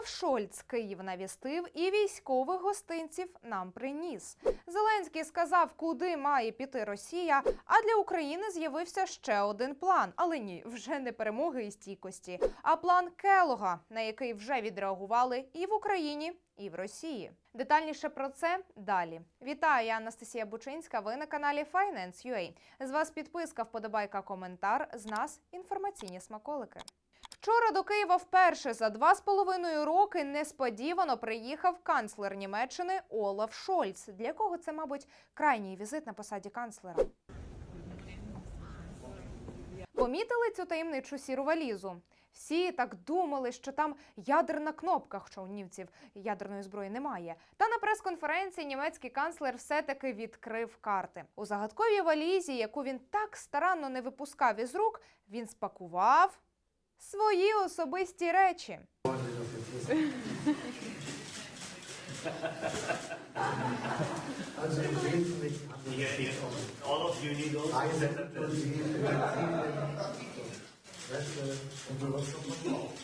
Олаф Шольц Київ навістив і військових гостинців нам приніс. Зеленський сказав, куди має піти Росія. А для України з'явився ще один план. Але ні, вже не перемоги і стійкості, а план Келога, на який вже відреагували і в Україні, і в Росії. Детальніше про це далі. Вітаю, я Анастасія Бучинська. Ви на каналі Finance.ua. З вас підписка, вподобайка, коментар. З нас інформаційні смаколики. Вчора до Києва вперше за два з половиною роки несподівано приїхав канцлер Німеччини Олаф Шольц, для якого це, мабуть, крайній візит на посаді канцлера. Помітили цю таємничу сіру валізу? Всі так думали, що там ядерна кнопка, хоча у німців ядерної зброї немає. Та на прес-конференції німецький канцлер все-таки відкрив карти. У загадковій валізі, яку він так старанно не випускав із рук, він спакував свої особисті речі.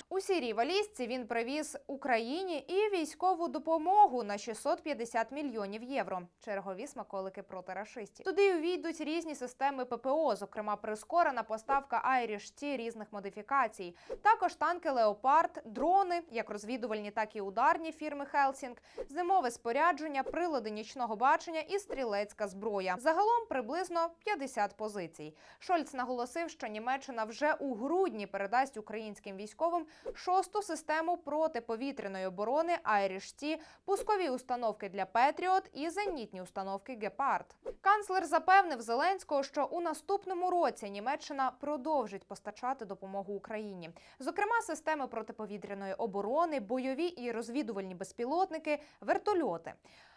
У сірій валізці він привіз Україні і військову допомогу на 650 мільйонів євро. Чергові смаколики проти рашистів. Туди увійдуть різні системи ППО, зокрема прискорена поставка Irish-T різних модифікацій. Також танки Леопард, дрони, як розвідувальні, так і ударні фірми Хелсінг, зимове спорядження, прилади нічного бачення і стрілецька зброя. Загалом приблизно 50 позицій. Шольц наголосив, що Німеччина вже у грудні передасть українським військовим шосту систему протиповітряної оборони Irish-T, пускові установки для Петріот і зенітні установки Гепард. Канцлер запевнив Зеленського, що у наступному році Німеччина продовжить постачати допомогу Україні, зокрема системи протиповітряної оборони, бойові і розвідувальні безпілотники, вертольоти.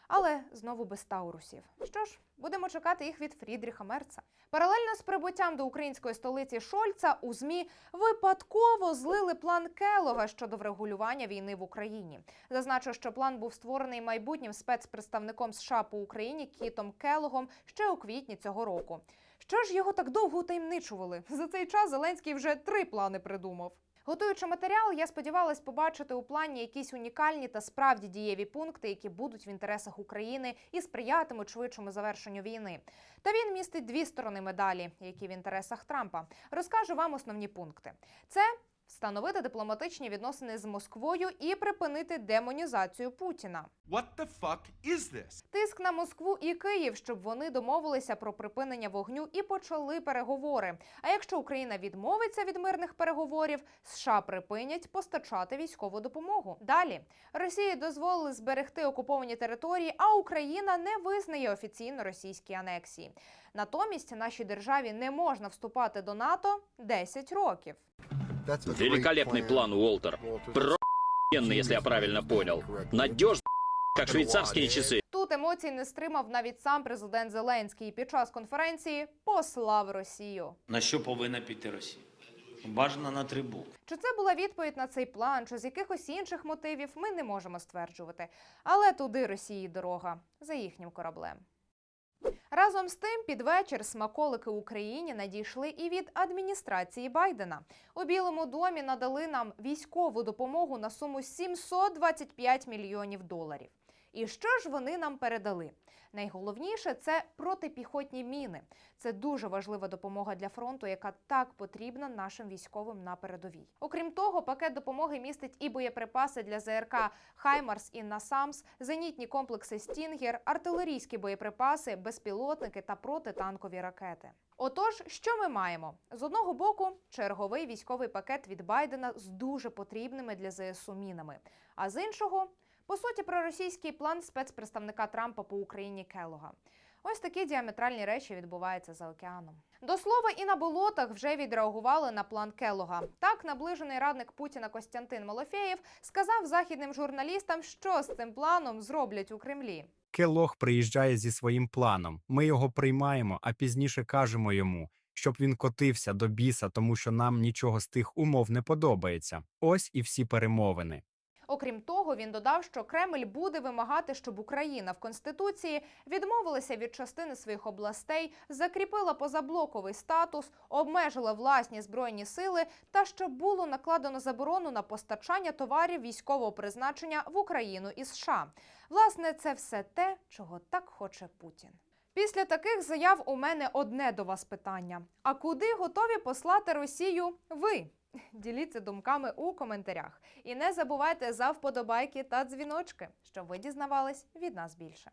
Але знову без таурусів. Що ж, будемо чекати їх від Фрідріха Мерца. Паралельно з прибуттям до української столиці Шольца у змі випадково злили план Келога щодо врегулювання війни в Україні. Зазначу, що план був створений майбутнім спецпредставником США по Україні Кітом Келогом ще у квітні цього року. Що ж його так довго утаємничували? За цей час Зеленський вже три плани придумав. Готуючи матеріал, я сподівалась побачити у плані якісь унікальні та справді дієві пункти, які будуть в інтересах України і сприятимуть швидшому завершенню війни. Та він містить дві сторони медалі, які в інтересах Трампа. Розкажу вам основні пункти. Це встановити дипломатичні відносини з Москвою і припинити демонізацію Путіна. What the fuck is this? Тиск на Москву і Київ, щоб вони домовилися про припинення вогню і почали переговори. А якщо Україна відмовиться від мирних переговорів, США припинять постачати військову допомогу. Далі Росії дозволили зберегти окуповані території, а Україна не визнає офіційно російські анексії. Натомість нашій державі не можна вступати до НАТО 10 років. Великолепный план, Уолтер. Про если я правильно понял. Надежно, как швейцарские часы. Тут емоцій не стримав навіть сам президент Зеленський. Під час конференції послав Росію. На що повинна піти Росія? Бажано на три букви. Чи це була відповідь на цей план, чи з якихось інших мотивів, ми не можемо стверджувати. Але туди Росії дорога за їхнім кораблем. Разом з тим, під вечір смаколики Україні надійшли і від адміністрації Байдена. У Білому домі надали нам військову допомогу на суму 725 мільйонів доларів. І що ж вони нам передали? Найголовніше це протипіхотні міни. Це дуже важлива допомога для фронту, яка так потрібна нашим військовим на передовій. Окрім того, пакет допомоги містить і боєприпаси для ЗРК Хаймарс і Насамс, зенітні комплекси Стінгер, артилерійські боєприпаси, безпілотники та протитанкові ракети. Отож, що ми маємо? З одного боку, черговий військовий пакет від Байдена з дуже потрібними для ЗСУ мінами, а з іншого по суті, проросійський план спецпредставника Трампа по Україні Келога. Ось такі діаметральні речі відбуваються за океаном. До слова, і на болотах вже відреагували на план Келога. Так, наближений радник Путіна Костянтин Малофєєв сказав західним журналістам, що з цим планом зроблять у Кремлі. Келох приїжджає зі своїм планом. Ми його приймаємо, а пізніше кажемо йому, щоб він котився до біса, тому що нам нічого з тих умов не подобається. Ось і всі перемовини. Окрім того, він додав, що Кремль буде вимагати, щоб Україна в конституції відмовилася від частини своїх областей, закріпила позаблоковий статус, обмежила власні збройні сили та щоб було накладено заборону на постачання товарів військового призначення в Україну із США. Власне, це все те, чого так хоче Путін. Після таких заяв у мене одне до вас питання: а куди готові послати Росію ви? Діліться думками у коментарях. І не забувайте за вподобайки та дзвіночки, щоб ви дізнавались від нас більше.